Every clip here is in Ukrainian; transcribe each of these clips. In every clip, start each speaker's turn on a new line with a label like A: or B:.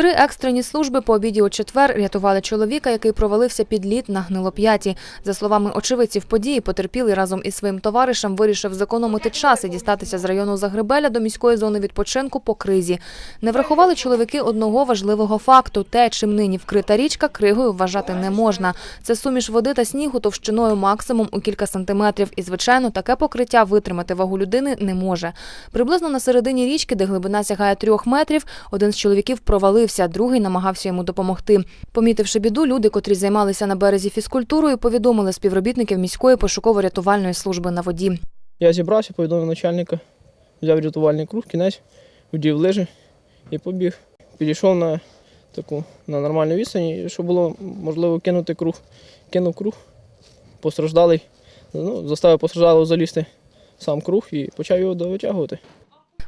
A: Три екстрені служби по обіді у четвер рятували чоловіка, який провалився під лід на гнилоп'яті. За словами очевидців події, потерпілий разом із своїм товаришем вирішив зекономити час і дістатися з району Загребеля до міської зони відпочинку по кризі. Не врахували чоловіки одного важливого факту: те, чим нині вкрита річка, кригою вважати не можна. Це суміш води та снігу товщиною максимум у кілька сантиметрів. І, звичайно, таке покриття витримати вагу людини не може. Приблизно на середині річки, де глибина сягає трьох метрів, один з чоловіків провалився, другий намагався йому допомогти. Помітивши біду, люди, котрі займалися на березі фізкультурою, повідомили співробітників міської пошуково-рятувальної служби на воді.
B: Я зібрався, повідомив начальника, взяв рятувальний круг, кінець, вдів лижі і побіг. Підійшов на таку на нормальну відстані, щоб було можливо кинути круг. Кинув круг, постраждалий, ну, заставив постраждалого залізти сам круг і почав його довитягувати.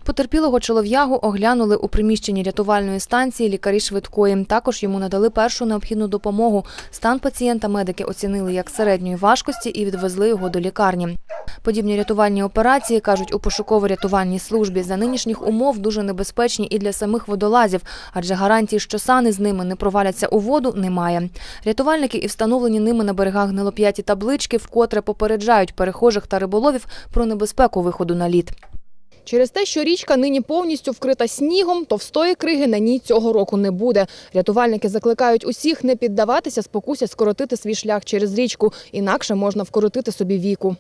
A: Потерпілого чолов'ягу оглянули у приміщенні рятувальної станції лікарі швидкої. Також йому надали першу необхідну допомогу. Стан пацієнта медики оцінили як середньої важкості і відвезли його до лікарні. Подібні рятувальні операції, кажуть у пошуково-рятувальній службі, за нинішніх умов дуже небезпечні і для самих водолазів, адже гарантії, що сани з ними не проваляться у воду, немає. Рятувальники і встановлені ними на берегах гнилоп'яті таблички вкотре попереджають перехожих та риболовів про небезпеку виходу на лід. Через те, що річка нині повністю вкрита снігом, товстої криги на ній цього року не буде. Рятувальники закликають усіх не піддаватися спокусі скоротити свій шлях через річку, інакше можна вкоротити собі віку.